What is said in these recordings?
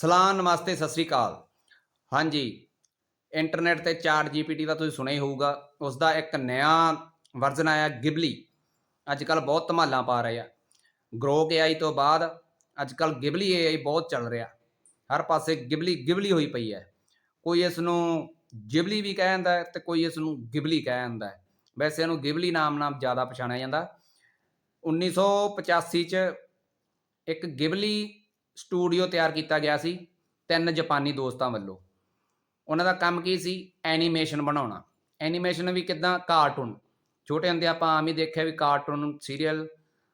ਸਲਾਮ, ਨਮਸਤੇ, ਸਤਿ ਸ੍ਰੀ ਅਕਾਲ। ਹਾਂਜੀ, ਇੰਟਰਨੈਟ ਤੇ ਚਾਰ ਜੀਪੀਟੀ ਦਾ ਤੁਸੀਂ ਸੁਣਿਆ ਹੀ ਹੋਊਗਾ। ਉਸ ਦਾ ਇੱਕ ਨਵਾਂ ਵਰਜ਼ਨ ਆਇਆ, ਗਿਬਲੀ। ਅੱਜ ਕੱਲ ਬਹੁਤ ਧਮਾਲਾਂ ਪਾ ਰਹੇ ਰਿਹਾ ਗਰੋਕ AI ਤੋਂ ਬਾਅਦ ਅੱਜ ਕੱਲ ਗਿਬਲੀ AI ਬਹੁਤ ਚੱਲ ਰਿਹਾ। ਹਰ ਪਾਸੇ ਗਿਬਲੀ ਗਿਬਲੀ ਹੋਈ ਪਈ ਹੈ। ਕੋਈ ਇਸ ਨੂੰ ਜਿਬਲੀ ਵੀ ਕਹਿ ਜਾਂਦਾ ਹੈ ਤੇ ਕੋਈ ਇਸ ਨੂੰ ਗਿਬਲੀ ਕਹਿ ਜਾਂਦਾ ਹੈ। ਵੈਸੇ ਇਹਨੂੰ ਗਿਬਲੀ ਨਾਮ ਨਾਲ ਜ਼ਿਆਦਾ ਪਛਾਣਿਆ ਜਾਂਦਾ। 1985 ਚ ਇੱਕ ਗਿਬਲੀ ਸਟੂਡੀਓ ਤਿਆਰ ਕੀਤਾ ਗਿਆ ਸੀ ਤਿੰਨ ਜਾਪਾਨੀ ਦੋਸਤਾਂ ਵੱਲੋਂ। ਉਹਨਾਂ ਦਾ ਕੰਮ ਕੀ ਸੀ? ਐਨੀਮੇਸ਼ਨ ਬਣਾਉਣਾ। ਐਨੀਮੇਸ਼ਨ ਵੀ ਕਿਦਾਂ? ਕਾਰਟੂਨ। ਛੋਟੇ ਹੁੰਦੇ ਆਪਾਂ ਆਮ ਹੀ ਦੇਖਿਆ ਵੀ ਕਾਰਟੂਨ ਸੀਰੀਅਲ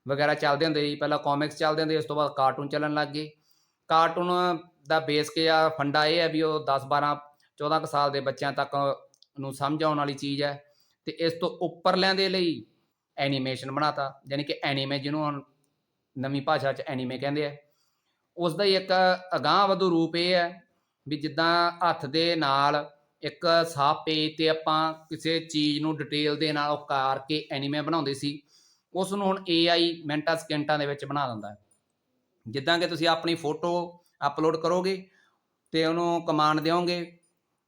ਵਗੈਰਾ ਚੱਲਦੇ ਹੁੰਦੇ ਸੀ। ਪਹਿਲਾਂ ਕਾਮਿਕਸ ਚੱਲਦੇ ਹੁੰਦੇ ਉਸ ਤੋਂ ਬਾਅਦ ਕਾਰਟੂਨ ਚੱਲਣ ਲੱਗ ਗਏ। ਕਾਰਟੂਨ ਦਾ ਬੇਸ ਕੇ ਆ? ਫੰਡਾ ਇਹ ਹੈ ਵੀ ਉਹ 10 12 14 ਕੁ ਸਾਲ ਦੇ ਬੱਚਿਆਂ ਤੱਕ ਨੂੰ ਸਮਝ ਆਉਣ ਵਾਲੀ ਚੀਜ਼ ਹੈ। ਤੇ ਇਸ ਤੋਂ ਉੱਪਰਲਿਆਂ ਦੇ ਲਈ ਐਨੀਮੇਸ਼ਨ ਬਣਾਤਾ। ਯਾਨੀ ਕਿ ਐਨੀਮੇ ਜਿਹਨੂੰ ਹੁਣ ਨਵੀਂ ਭਾਸ਼ਾ 'ਚ ਐਨੀਮੇ ਕਹਿੰਦੇ ਆ। ਉਸ ਦਾ ਹੀ ਇੱਕ ਅਗਾਂਹ ਵਧੂ ਰੂਪ ਇਹ ਹੈ ਵੀ ਜਿੱਦਾਂ ਹੱਥ ਦੇ ਨਾਲ ਇੱਕ ਸਾਫ਼ ਪੇਜ ਤੇ ਆਪਾਂ ਕਿਸੇ ਚੀਜ਼ ਨੂੰ ਡਿਟੇਲ ਦੇ ਨਾਲ ਉਕਾਰ ਕੇ ਐਨੀਮੇ ਬਣਾਉਂਦੇ ਸੀ ਉਸ ਨੂੰ ਹੁਣ AI ਮਿੰਟਾਂ ਸਕਿੰਟਾਂ ਦੇ ਵਿੱਚ ਬਣਾ ਦਿੰਦਾ ਹੈ। ਜਿੱਦਾਂ ਕਿ ਤੁਸੀਂ ਆਪਣੀ ਫੋਟੋ ਅਪਲੋਡ ਕਰੋਗੇ ਤੇ ਉਹਨੂੰ ਕਮਾਂਡ ਦਿਓਗੇ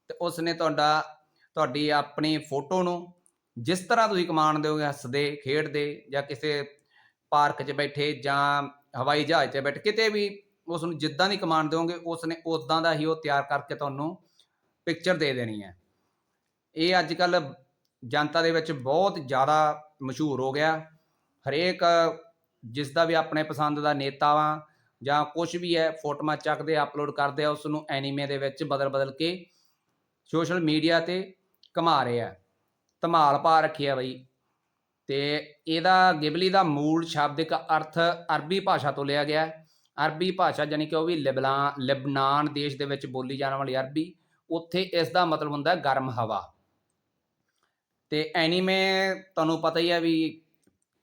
ਤੇ ਉਸ ਨੇ ਤੁਹਾਡਾ, ਤੁਹਾਡੀ ਆਪਣੀ ਫੋਟੋ ਨੂੰ ਜਿਸ ਤਰ੍ਹਾਂ ਤੁਸੀਂ ਕਮਾਂਡ ਦਿਓਗੇ ਹੱਸਦੇ, ਖੇਡਦੇ ਜਾਂ ਕਿਸੇ ਪਾਰਕ 'ਚ ਬੈਠੇ ਜਾਂ ਹਵਾਈ ਜਹਾਜ਼ 'ਤੇ ਬੈਠੇ, ਕਿਤੇ ਵੀ ਉਸ ਨੂੰ ਜਿੱਦਾਂ ਦੀ ਕਮਾਂਡ ਦਿਓਗੇ ਉਸ ਨੇ ਉਦਾਂ ਦਾ ਹੀ ਉਹ ਤਿਆਰ ਕਰਕੇ ਤੁਹਾਨੂੰ ਪਿਕਚਰ ਦੇ ਦੇਣੀ ਹੈ। ਇਹ ਅੱਜ ਕੱਲ ਜਨਤਾ ਦੇ ਵਿੱਚ ਬਹੁਤ ਜ਼ਿਆਦਾ ਮਸ਼ਹੂਰ ਹੋ ਗਿਆ। ਹਰੇਕ ਜਿਸ ਦਾ ਵੀ ਆਪਣੇ ਪਸੰਦ ਦਾ ਨੇਤਾ ਵਾ ਜਾਂ ਕੁਝ ਵੀ ਹੈ, ਫੋਟੋਆਂ ਚੱਕਦੇ ਅਪਲੋਡ ਕਰਦੇ ਆ ਉਸ ਨੂੰ ਐਨੀਮੇ ਦੇ ਵਿੱਚ ਬਦਲ ਬਦਲ ਕੇ ਸੋਸ਼ਲ ਮੀਡੀਆ ਤੇ ਕਮਾ ਰਹੇ ਆ। ਧਮਾਲ ਪਾ ਰੱਖੀ ਆ ਬਈ। ਤੇ ਇਹਦਾ ਗਿਬਲੀ ਦਾ ਮੂਲ ਸ਼ਾਬਦਿਕ ਅਰਥ ਅਰਬੀ ਭਾਸ਼ਾ ਤੋਂ ਲਿਆ ਗਿਆ। ਹੈ ਅਰਬੀ ਭਾਸ਼ਾ ਜਾਨੀ ਕਿ ਉਹ ਵੀ ਲਿਬਲਾ, ਲਿਬਨਾਨ ਦੇਸ਼ ਦੇ ਵਿੱਚ ਬੋਲੀ ਜਾਣ ਵਾਲੀ ਅਰਬੀ, ਉੱਥੇ ਇਸ ਦਾ ਮਤਲਬ ਹੁੰਦਾ ਹੈ ਗਰਮ ਹਵਾ। ਤੇ ਐਨੀਮੇ ਤੁਹਾਨੂੰ ਪਤਾ ਹੀ ਹੈ ਵੀ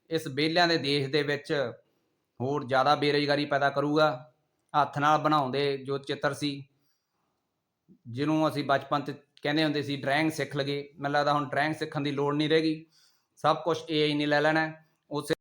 ਇਸ ਬੇਲਿਆਂ ਦੇ ਦੇਸ਼ ਦੇ ਵਿੱਚ ਹੋਰ ਜ਼ਿਆਦਾ ਬੇਰੁਜ਼ਗਾਰੀ ਪੈਦਾ ਕਰੂਗਾ। ਹੱਥ ਨਾਲ ਬਣਾਉਂਦੇ ਜੋ ਚਿੱਤਰ ਸੀ, ਜਿਹਨੂੰ ਅਸੀਂ ਬਚਪਨ 'ਚ ਕਹਿੰਦੇ ਹੁੰਦੇ ਸੀ ਡਰਾਇੰਗ ਸਿੱਖ ਲਗੇ ਮੈਨੂੰ ਲੱਗਦਾ ਹੁਣ ਡਰਾਇੰਗ ਸਿੱਖਣ ਦੀ ਲੋੜ ਨਹੀਂ ਰਹੇਗੀ। ਸਭ ਕੁਝ AI ਨੇ ਲੈ ਲੈਣਾ ਹੈ। ਉਸੇ